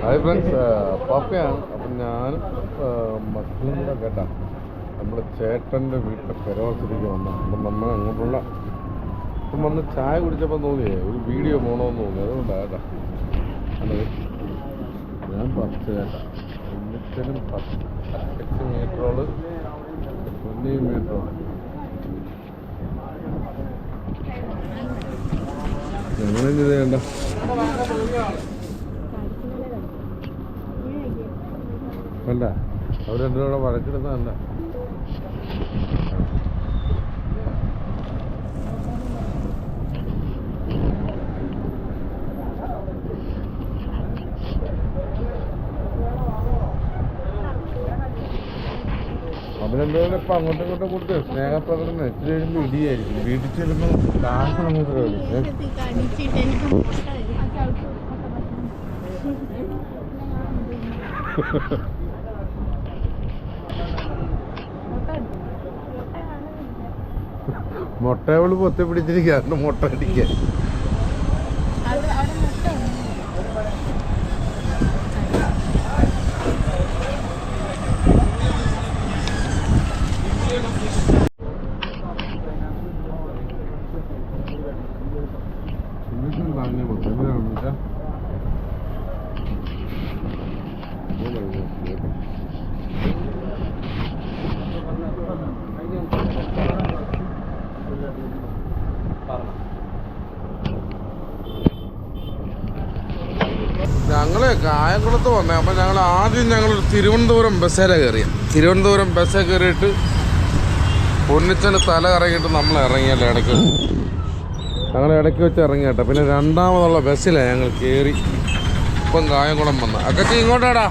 Hi friends പാപ്പയാണ്. അപ്പം ഞാൻ മക്കളും കൂടെ കേട്ടാ നമ്മുടെ ചേട്ടന്റെ വീട്ടിലെ പെരവാസിലേക്ക് വന്ന അപ്പം നമ്മൾ അങ്ങോട്ടുള്ള അപ്പം വന്ന് ചായ കുടിച്ചപ്പോൾ തോന്നിയേ ഒരു വീഡിയോ പോകണമെന്ന് തോന്നി അതുകൊണ്ടാണ് കേട്ടാ അതെ. ഞാൻ പത്ത് കേട്ടാ ഒന്നിച്ചനും പത്ത്. മീറ്ററോൾ ഒന്നേ മീറ്ററോൾ. ഞങ്ങളെന്ത് ഇത് കണ്ട? അവർ രണ്ടും കൂടെ വഴക്കിടുന്നതല്ല രണ്ടുപേരും ഇപ്പൊ അങ്ങോട്ടും ഇങ്ങോട്ടും കൊടുത്ത് സ്നേഹപ്രകടനം എത്തി കഴിയുമ്പോൾ ഇടിയായിരിക്കും. വീട്ടിൽ ചെല്ലുമ്പോൾ ദാഹം അങ്ങോട്ട് വരും ഏ? കടിച്ചിട്ട് എനിക്ക് മുട്ട തരും. മുട്ടയവൾ പൊത്തി പിടിച്ചിരിക്കുകയാണ് മുട്ട അടിക്കാൻ പറഞ്ഞു കൊടുത്തു എന്തിനാണെന്ന് വെച്ചാൽ ഞങ്ങൾ കായംകുളത്ത് വന്നേ. അപ്പം ഞങ്ങൾ ആദ്യം ഞങ്ങൾ തിരുവനന്തപുരം ബസ്സിലെ കയറിയ തിരുവനന്തപുരം ബസ്സിൽ കയറിയിട്ട് പൊന്നിച്ചന് തല കറങ്ങിയിട്ട് നമ്മൾ ഇറങ്ങിയല്ലേ ഇടയ്ക്ക്. ഞങ്ങൾ ഇടയ്ക്ക് വെച്ച് ഇറങ്ങി കേട്ടോ. പിന്നെ രണ്ടാമതുള്ള ബസ്സിലാണ് ഞങ്ങൾ കയറി ഇപ്പം കായംകുളം വന്ന്. അക്കച്ചി ഇങ്ങോട്ടാടാ.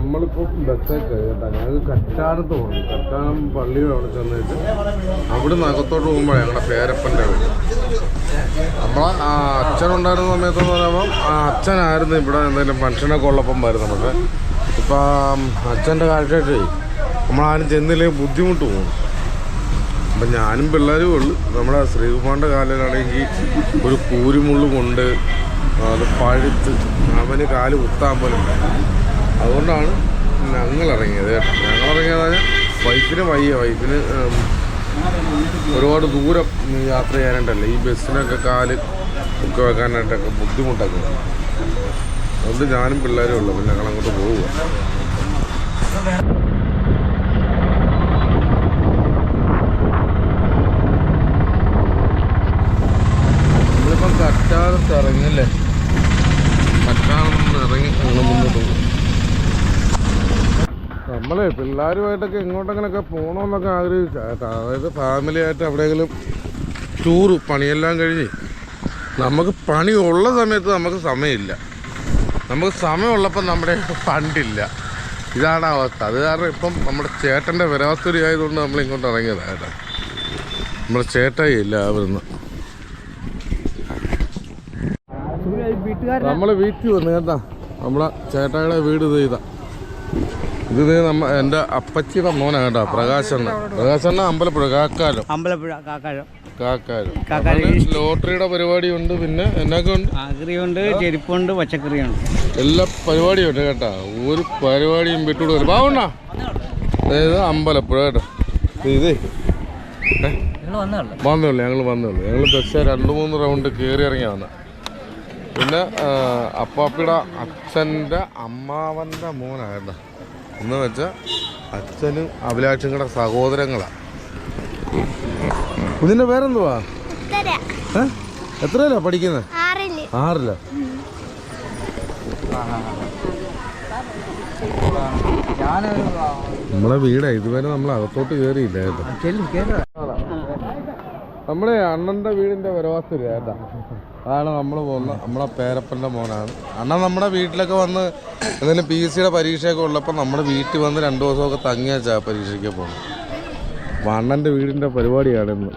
നമ്മളിപ്പോൾ ബസ്സിൽ കയറിയിട്ട് ഞങ്ങൾക്ക് കറ്റാടത്ത് പോകണം കറ്റാടം പള്ളിയുടെ അവിടെ ചെന്നിട്ട് അവിടെ നിന്ന് അകത്തോട്ട് പോകുമ്പോഴാണ് ഞങ്ങളുടെ പേരപ്പന്റെ വീട്. നമ്മളെ അച്ഛനുണ്ടായിരുന്ന സമയത്തെന്ന് ആ അച്ഛനായിരുന്നു ഇവിടെ എന്തെങ്കിലും ഫംഗ്ഷനൊക്കെ ഉള്ളപ്പം വരുന്നത് നമുക്ക്. ഇപ്പം അച്ഛന്റെ കാഴ്ചയായിട്ട് നമ്മളാരും ചെന്നില്ലെങ്കിൽ ബുദ്ധിമുട്ട് പോകും. അപ്പം ഞാനും പിള്ളേരും ഉള്ളു. നമ്മുടെ ശ്രീകുമാറിന്റെ കാലിലാണെങ്കിൽ ഒരു കൂരിമുള്ളു കൊണ്ട് അത് പഴുത്ത് അവന് കാൽ കുത്താൻ പോലും അതുകൊണ്ടാണ് ഞങ്ങൾ ഇറങ്ങിയത് കേട്ടോ. ഞങ്ങൾ ഇറങ്ങിയത് വൈഫിന് വയ്യ. വൈഫിന് ഒരുപാട് ദൂരം യാത്ര ചെയ്യാനായിട്ടല്ല ഈ ബസ്സിനൊക്കെ കാൽ ഒക്കെ വെക്കാനായിട്ടൊക്കെ ബുദ്ധിമുട്ടൊക്കെ. അതുകൊണ്ട് ഞാനും പിള്ളേരും ഉള്ളൂ. അപ്പം ഞങ്ങൾ അങ്ങോട്ട് പോവുക നമ്മളിപ്പം കറ്റാലത്ത് ഇറങ്ങിയല്ലേ കറ്റാലത്ത് ഇറങ്ങി ഞങ്ങൾ മുന്നോട്ട് പോകും നമ്മളെ പിള്ളേരുമായിട്ടൊക്കെ എങ്ങോട്ടെങ്കിലൊക്കെ പോകണമെന്നൊക്കെ ആഗ്രഹിച്ച. അതായത് ഫാമിലി ആയിട്ട് എവിടെയെങ്കിലും ടൂറ് പണിയെല്ലാം കഴിഞ്ഞ് നമുക്ക് പണി ഉള്ള സമയത്ത് നമുക്ക് സമയമില്ല. നമുക്ക് സമയമുള്ളപ്പോൾ നമ്മുടെ ഫണ്ടില്ല. ഇതാണ് അവസ്ഥ. അത് കാരണം ഇപ്പം നമ്മുടെ ചേട്ടന്റെ വരാസ്തുരി ആയതുകൊണ്ട് നമ്മൾ ഇങ്ങോട്ട് ഇറങ്ങിയതാണ് നമ്മുടെ ചേട്ടായി ഇല്ല അവിടുന്ന് നമ്മളെ വീട്ടിൽ വന്നു കേട്ടാ നമ്മളെ ചേട്ടായുടെ വീട് ഇത് ഇതാ നമ്മ എന്റെ അപ്പച്ചിയുടെ മോനാണ് കേട്ടോ പ്രകാശണ്ണ. പ്രകാശണ്ണ അമ്പലപ്പുഴ കാക്കാലം. അമ്പലപ്പുഴ കാക്കാലം. കാക്കാലം. ലോട്ടറിയുടെ പരിപാടി ഉണ്ട് പിന്നെ എന്നൊക്കെ ഉണ്ട്. ആഗ്രഹമുണ്ട് ചെരുപ്പുണ്ട് പച്ചക്കറിയുണ്ട്. എല്ലാ പരിപാടിയും ഉണ്ട് കേട്ടാ. ഒരു പരിപാടിയും വിട്ടുകൊടുക്കില്ല പാവണ്ണ അതായത് അമ്പലപ്പുഴ കേട്ടോ. ഇത്. വന്നേ ഞങ്ങൾ വന്നേ ഞങ്ങൾ ബസ് രണ്ട് മൂന്ന് റൗണ്ട് കയറി ഇറങ്ങിയ വന്ന പിന്നെ അപ്പാപ്പിയുടെ അച്ഛന്റെ അമ്മാവന്റെ മോനാണ് എന്ന് വെച്ചാൽ അച്ഛനും അഭിലാഷും കൂടെ സഹോദരങ്ങളാണ് ഇതിന്റെ പേരെന്തുവാ എത്ര എത്രയല്ല പഠിക്കുന്നത് ആറിൽ. ആറില്ല നമ്മളെ വീടാ ഇതുവരെ നമ്മൾ അകത്തോട്ട് കയറിയില്ല കേട്ടോ നമ്മുടെ അണ്ണന്റെ വീടിന്റെ വരവാസ്തു കേട്ടാ അതാണ് നമ്മൾ പോകുന്നത് നമ്മുടെ പേരപ്പന്റെ മോനാണ്. അണ്ണ നമ്മുടെ വീട്ടിലൊക്കെ വന്ന് എന്തെങ്കിലും പി സിയുടെ പരീക്ഷയൊക്കെ ഉള്ളപ്പോൾ നമ്മുടെ വീട്ടിൽ വന്ന് രണ്ടു ദിവസമൊക്കെ തങ്ങിയാച്ചാ പരീക്ഷയ്ക്ക് പോകുന്നത് അപ്പം അണ്ണന്റെ വീടിന്റെ പരിപാടിയാണ് ഇന്ന്.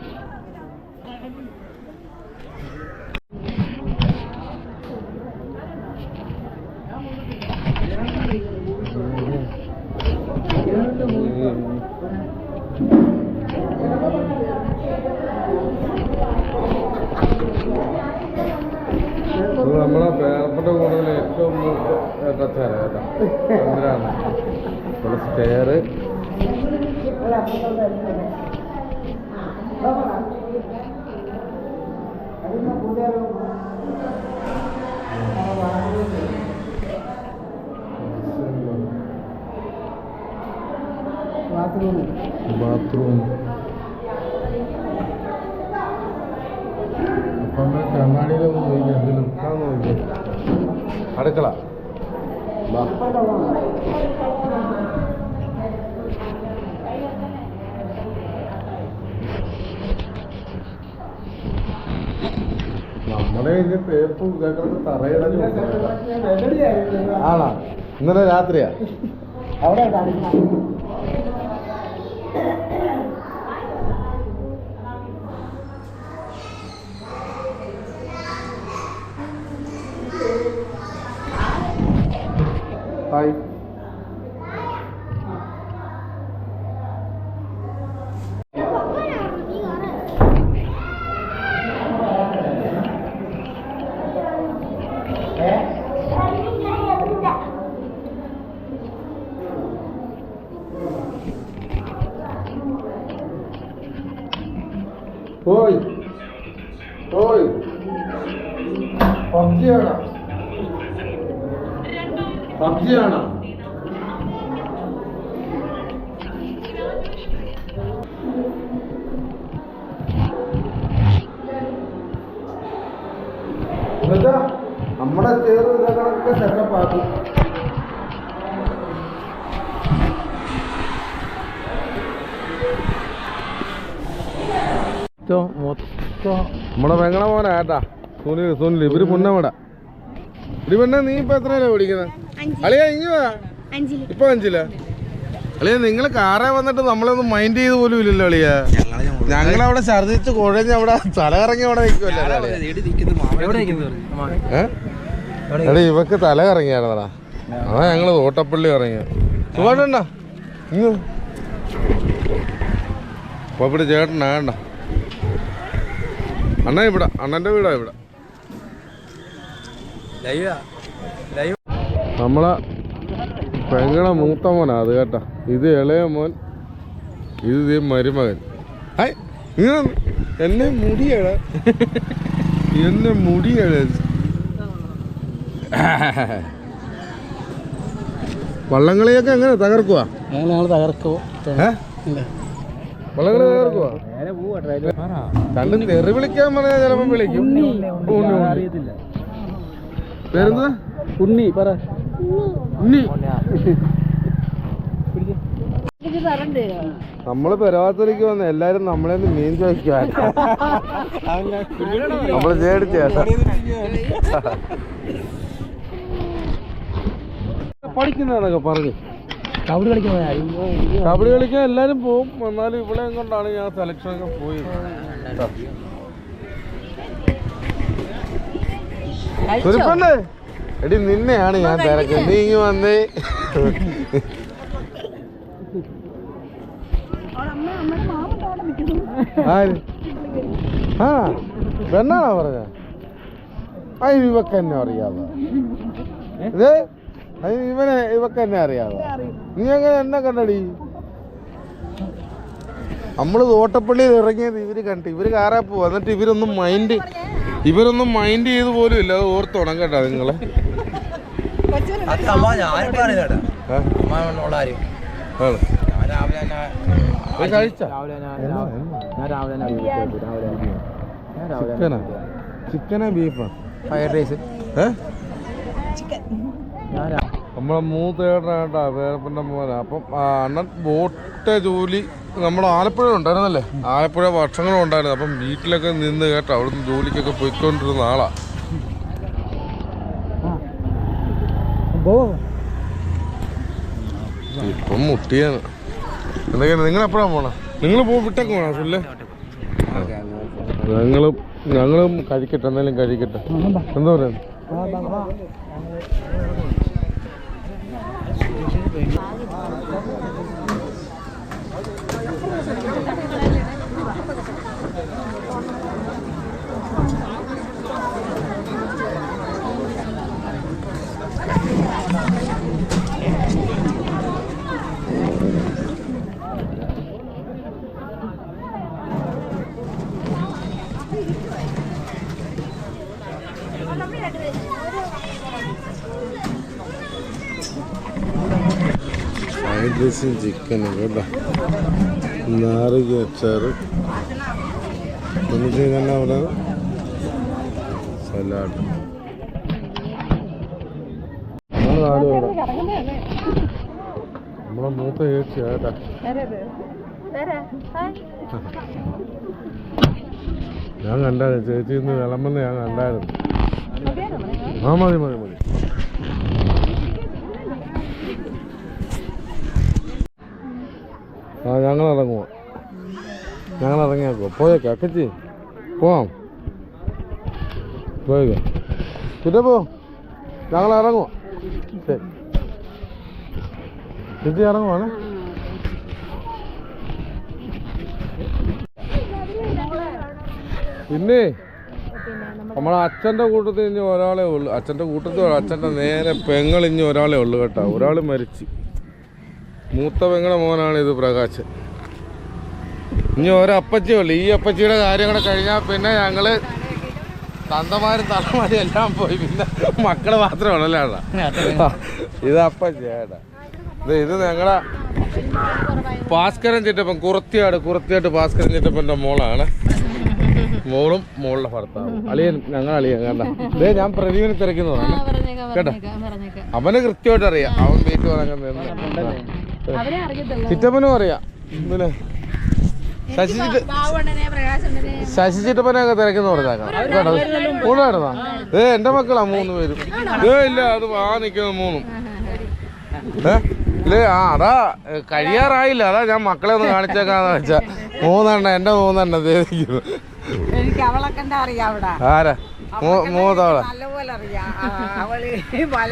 സ്റ്റെയറ് ബാത്റൂം അപ്പം കണ്ണാടിയിലൊന്നും നോക്കി അതിൽ നിൽക്കാൻ നോക്കി അടുക്കള. വാ നമ്മുടെ ഇതിന്റെ പേപ്പർ ഇതൊക്കെ തറയിടലും ആണോ? ഇന്നലെ രാത്രിയാ? ഹായ് പോയി പോയി പബ്ജി ആണോ പബ്ജി ആണോ എന്നുവെച്ചാ നമ്മുടെ സ്റ്റേർ ഇതൊക്കെ സെറ്റപ്പ് ആക്കും മൊത്തം. നമ്മുടെ പെങ്ങളെ മോനാ കേട്ടാ സുനിൽ സുനിൽ ഇവർ പുന്നമട ഇവർ പെണ്ണ നീ ഇപ്പൊ എത്രയല്ലേ അഞ്ചിൽ. അളിയാ ഇങ്ങ അഞ്ചിൽ. ഇപ്പൊ അഞ്ചില്ല അളിയ നിങ്ങൾ കാറേ വന്നിട്ട് നമ്മളൊന്നും മൈൻഡ് ചെയ്ത് പോലും ഇല്ലല്ലോ അളിയ. ഞങ്ങളവിടെ ഛർദിച്ച് കുഴഞ്ഞ് അവിടെ തല കറങ്ങി അവിടെ നിൽക്കുമല്ലോ എടാ ഇവക്ക് തല കറങ്ങിയായിരുന്നടാ അതാ ഞങ്ങൾ തോട്ടപ്പള്ളി ഇറങ്ങിയ. സുഖാട്ടണ്ട ഇങ്ങ് അപ്പൊ ഇവിടെ ചേട്ടനാ കണ്ട? അണ്ണ ഇവിടെ അണ്ണന്റെ വീടാ ഇവിടെ. നമ്മളെ പെങ്ങളെ മൂത്ത മോനാ അത് കേട്ടാ. ഇത് ഇളയ മോൻ ഇത് ദേ മരുമകൻ. എന്നെ മുടിയട എന്നെ മുടിയട വള്ളംകളിയൊക്കെ എങ്ങനെ തകർക്കുവാ? ഞങ്ങൾ തകർക്കോ. രണ്ടും തെറി വിളിക്കാൻ പറഞ്ഞാൽ ചിലപ്പം വിളിക്കും. ഉണ്ണി, ഉണ്ണി. അറിയത്തില്ല. പേരെന്താ ഉണ്ണി പറ. ഉണ്ണി. നമ്മൾ പെരവാത്തലേക്ക് വന്ന എല്ലാരും നമ്മളെ മീൻ ചോദിക്കാൻ നമ്മൾ പറഞ്ഞു. കബഡി കളിക്കാൻ കബഡി കളിക്കാൻ എല്ലാരും പോവും. എന്നാലും ഇവിടെ കൊണ്ടാണ് ഞാൻ സെലക്ഷൻ ഒക്കെ പോയി എടി നിന്നെയാണ് ഞാൻ തിരക്ക്. നീ ഇങ്ങ് വന്നേ. ആ പെണ്ണാണോ പറഞ്ഞ? ആ ഇവക്കെന്നെ അറിയാതെ ഇത് ഇവനെ ഇവക്ക് എന്നെ അറിയാതെ നീ എങ്ങനെ എന്നെ കണ്ടടി? നമ്മൾ തോട്ടപ്പള്ളിയിൽ ഇറങ്ങിയത് ഇവർ കണ്ടിട്ട് ഇവർ കാറാ പോവാ. എന്നിട്ട് ഇവരൊന്നും മൈൻഡ് ഇവരൊന്നും മൈൻഡ് ചെയ്ത് പോലും ഇല്ല. അത് ഓർത്തോണം കേട്ടോ നിങ്ങളെ. ചിക്കനാ? ചിക്കനാ ബീഫാ? ഫ്രൈഡ് റൈസ് ഏ? ചിക്കൻ. നമ്മളെ മൂത്തേട്ടനായിട്ടാ വേറെപ്പന്റെ മോനാ. അപ്പം അണ്ണൻ ബോട്ട് ജോലി നമ്മുടെ ആലപ്പുഴ ഉണ്ടായിരുന്നല്ലേ? ആലപ്പുഴ വർഷങ്ങളും ഉണ്ടായിരുന്നു. അപ്പം വീട്ടിലൊക്കെ നിന്ന് കേട്ടോ അവിടുന്ന് ജോലിക്കൊക്കെ പോയിക്കൊണ്ടിരുന്ന ആളാ. ഇപ്പം മുട്ടിയാണ്. എന്തൊക്കെയാണ്? നിങ്ങൾ എപ്പോഴാ പോണ? നിങ്ങൾ പോ വിട്ടൊക്കെ പോണോ ഫുള്ള്? ഞങ്ങളും ഞങ്ങളും കഴിക്കട്ടെ എന്തെങ്കിലും കഴിക്കട്ടെ. എന്താ പറയുക റൈസും ചിക്കനും. കേട്ടോ. നാരങ്ങ അച്ചാറ്. എന്നിട്ട് തന്നെ അവിടെ? സലാഡ്. നമ്മളെ മൂത്ത ചേച്ചി കേട്ടാ ഞാൻ കണ്ടായിരുന്നു. ചേച്ചി ഇന്ന് വിളമ്പെന്ന് ഞാൻ കണ്ടായിരുന്നു. ആ മതി മതി മതി. ആ ഞങ്ങൾ ഇറങ്ങുക ഞങ്ങൾ ഇറങ്ങിയാക്കുക പോയേക്കാം അക്കച്ചി. പോവാം. പോയേക്കാം. പിന്നെ പോ. ഞങ്ങൾ ഇറങ്ങുക ശരി. ചേച്ചി ഇറങ്ങുവാണ്? പിന്നെ നമ്മളെ അച്ഛന്റെ കൂട്ടത്തിൽ ഇനി ഒരാളെ ഉള്ളു. അച്ഛന്റെ കൂട്ടത്തിൽ അച്ഛന്റെ നേരെ പെങ്ങൾ ഇനി ഒരാളെ ഉള്ളു കേട്ടോ. ഒരാൾ മരിച്ചു. മൂത്ത പെങ്ങളെ മോനാണ് ഇത് പ്രകാശ്. ഇനി ഒരപ്പച്ചേ ഉള്ളു ഈ അപ്പച്ചിയുടെ കാര്യങ്ങൾ കഴിഞ്ഞാൽ പിന്നെ ഞങ്ങൾ തന്തമാരും തലമാരും എല്ലാം പോയി. പിന്നെ മക്കൾ മാത്രമേ ഉള്ളല്ലേ ഏട്ടാ ഇത് അപ്പച്ചി ഏട്ടാ ഇത് ഞങ്ങളെ ഭാസ്കരൻ ചിറ്റപ്പൻ കുറത്തിയാട് കുറത്തിയാട്ട് ഭാസ്കരൻ ചിറ്റപ്പന്റെ മോളാണ്. മോളും മോളുടെ ഭർത്താവും. അളിയൻ ഞങ്ങൾ അളിയൻ കേട്ടോ ഇതേ ഞാൻ പ്രദീപിനെ തിരക്കുന്നതാണ് കേട്ടോ? അവന് കൃത്യമായിട്ട് അറിയാം. അവൻ വീട്ടിൽ അറിയത്തുള്ളൂ ചിറ്റപ്പനും അറിയാം. പിന്നെ ശശി ചിറ്റപ്പനൊക്കെ ശശി ചിറ്റപ്പനെയൊക്കെ തിരക്കുന്ന പറഞ്ഞേക്കാം മൂന്നായിരുന്നാ ഏ എന്റെ മക്കളാ മൂന്ന് പേരും. ഏ ഇല്ല അത് ആ നിൽക്കുന്ന മൂന്നും ഏ ഇല്ലേ? ആ അതാ കഴിയാറായില്ല. അതാ ഞാൻ മക്കളെ ഒന്ന് കാണിച്ചേക്കാന്ന് വെച്ചാ. മൂന്നെണ്ണ എന്റെ മൂന്നെണ്ണ ആരാ? മൂത്തവളെ?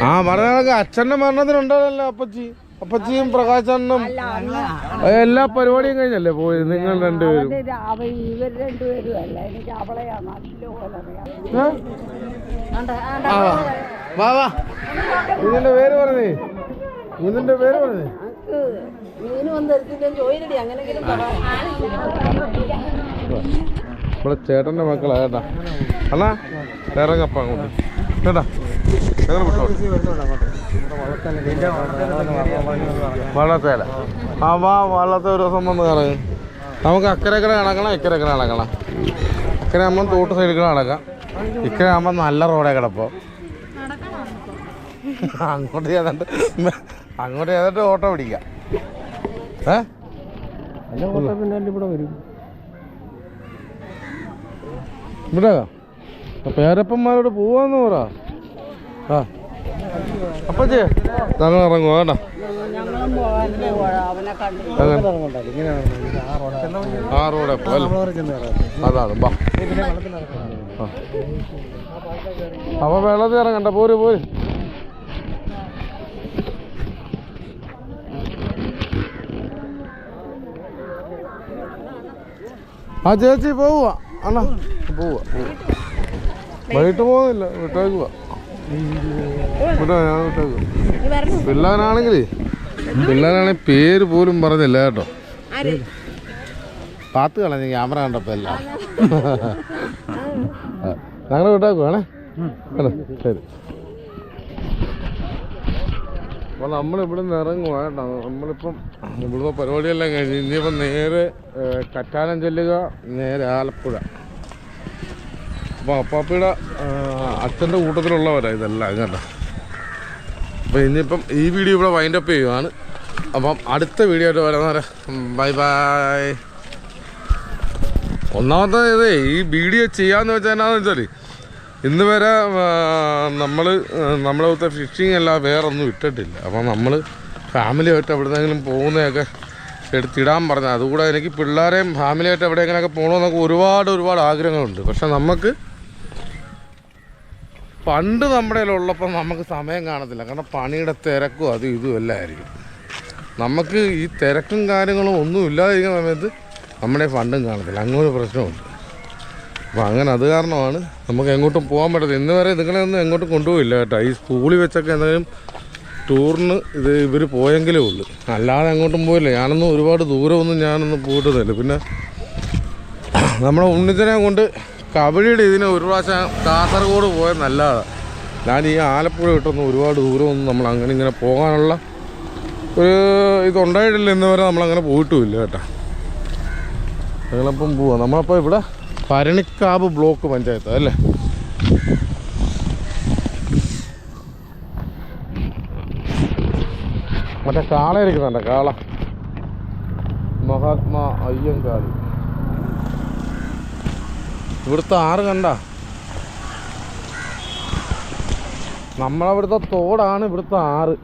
ആ പറഞ്ഞ അച്ഛന്റെ മരണത്തിനുണ്ടല്ലോ അപ്പച്ചി. അപ്പച്ചിയും പ്രകാശനും എല്ലാ പരിപാടിയും കഴിഞ്ഞല്ലേ പോയി നിങ്ങൾ രണ്ടുപേരും? അല്ല. വാ. ഇതിന്റെ പേര് പറഞ്ഞേ. ഇതിന്റെ പേര് പറഞ്ഞേ. ഇവിടെ ചേട്ടന്റെ മക്കളാ കേട്ടാ. അണ്ണാ ഇറങ്ങപ്പ അങ്ങോട്ട്. കേട്ടാ. വള്ളത്തേല. ആ വാ വള്ളത്തെ ഒരു ദിവസം വന്ന് കറങ്ങ് നമുക്ക് അക്കരെ അക്കരെ ഇക്കരക്കര ഇക്കരെ അക്കരെ ആകുമ്പോൾ തോട്ട് സൈഡിൽ കൂടെ നടക്കാം. ഇക്കരെ ആകുമ്പോൾ നല്ല റോഡേ കിടപ്പോ. അങ്ങോട്ട് ചെയ്തിട്ട് അങ്ങോട്ട് ചെയ്തിട്ട് ഓട്ടോ പിടിക്കാം. ഏ? പിന്നെ ഇവിടെ വരും. ഇവിടെ പേരപ്പന്മാരോട് പോവാന്ന് പറ. അപ്പച്ചേ. ഞങ്ങൾ ഇറങ്ങുക കേട്ടോ ആ റോഡ് അതാണ് ബാ. അപ്പൊ വെള്ളത്തിൽ ഇറങ്ങണ്ട പോര് പോര്. ആ ചേച്ചി പോവുക അണ്ണാ പോവുക വൈകിട്ട് പോകുന്നില്ല വിട്ടേക്കുവാ. പോവാ പിള്ളേരാണെങ്കിലേ പിള്ളേരാണെങ്കിൽ പേര് പോലും പറഞ്ഞില്ല കേട്ടോ. പാത്ത് കളഞ്ഞ ക്യാമറ കണ്ടപ്പോ എല്ലാം. ഞങ്ങൾ വിട്ടാക്കുവാണേ ശരി. അപ്പോൾ നമ്മൾ ഇവിടുന്ന് ഇറങ്ങുക കേട്ടോ. നമ്മളിപ്പം ഇവിടുത്തെ പരിപാടിയെല്ലാം കഴിഞ്ഞ് ഇനിയിപ്പം നേരെ കറ്റാനം ചെല്ലുക നേരെ ആലപ്പുഴ. അപ്പോൾ അപ്പാപ്പയുടെ അച്ഛന്റെ കൂട്ടത്തിലുള്ളവരാണ് ഇതെല്ലാം കേട്ടോ. അപ്പോൾ ഇനിയിപ്പം ഈ വീഡിയോ ഇവിടെ വൈൻഡപ്പ് ചെയ്യുവാണ്. അപ്പം അടുത്ത വീഡിയോ ആയിട്ട് വരുന്നവരെ ബൈ ബൈ ഒന്നാമത്തെ ഇതേ ഈ വീഡിയോ ചെയ്യാന്ന് വെച്ചാൽ എന്നാന്ന് വെച്ചാൽ ഇന്ന് വരെ നമ്മൾ നമ്മളെ അവിടുത്തെ ഫിഷിങ് അല്ല വേറെ ഒന്നും ഇട്ടിട്ടില്ല. അപ്പം നമ്മൾ ഫാമിലിയായിട്ട് എവിടെന്നെങ്കിലും പോകുന്നതൊക്കെ എടുത്തിടാൻ പറഞ്ഞു. അതുകൂടെ എനിക്ക് പിള്ളേരെയും ഫാമിലിയായിട്ട് എവിടെയെങ്കിലുമൊക്കെ പോകണമെന്നൊക്കെ ഒരുപാട് ഒരുപാട് ആഗ്രഹങ്ങളുണ്ട്. പക്ഷെ നമുക്ക് പണ്ട് നമ്മുടെ ഉള്ളപ്പോൾ നമുക്ക് സമയം കാണത്തില്ല. കാരണം പണിയുടെ തിരക്കും അതും ഇതും എല്ലാം ആയിരിക്കും. നമുക്ക് ഈ തിരക്കും കാര്യങ്ങളും ഒന്നും ഇല്ലാതിരിക്കുന്ന സമയത്ത് നമ്മുടെ ഫണ്ടും കാണത്തില്ല. അങ്ങനെ ഒരു പ്രശ്നമുണ്ട്. അപ്പോൾ അങ്ങനെ അത് കാരണമാണ് നമുക്ക് എങ്ങോട്ടും പോകാൻ പറ്റത്തില്ല. ഇന്ന് വരെ നിങ്ങളെ ഒന്നും എങ്ങോട്ടും കൊണ്ടുപോയില്ല കേട്ടോ. ഈ സ്കൂളിൽ വെച്ചൊക്കെ എന്തെങ്കിലും ടൂറിന് ഇത് ഇവർ പോയെങ്കിലേ ഉള്ളൂ. അല്ലാതെ എങ്ങോട്ടും പോയില്ല. ഞാനൊന്നും ഒരുപാട് ദൂരമൊന്നും ഞാനൊന്നും പോയിട്ടൊന്നുമില്ല. പിന്നെ നമ്മളെ ഉണ്ണിത്തനെ കൊണ്ട് കബഡിയുടെ ഇതിന് ഒരു പ്രാവശ്യം കാസർഗോഡ് പോയത് നല്ലതാണ്. ഞാൻ ഈ ആലപ്പുഴ കിട്ടുന്ന ഒരുപാട് ദൂരമൊന്നും നമ്മൾ അങ്ങനെ ഇങ്ങനെ പോകാനുള്ള ഒരു ഇതുണ്ടായിട്ടില്ല ഇന്ന് വരെ നമ്മളങ്ങനെ പോയിട്ടുമില്ല കേട്ടോ. ഞങ്ങളപ്പം പോവാം. നമ്മളപ്പോൾ ഇവിടെ ഭരണിക്കാവ് ബ്ലോക്ക് പഞ്ചായത്ത് അല്ലേ? മറ്റേ കാള ഇരിക്കുന്നുണ്ട്? കാള. മഹാത്മാ അയ്യങ്കാളി. ഇവിടുത്തെ ആറ് കണ്ട. നമ്മളവിടുത്തെ തോടാണ് ഇവിടുത്തെ ആറ്.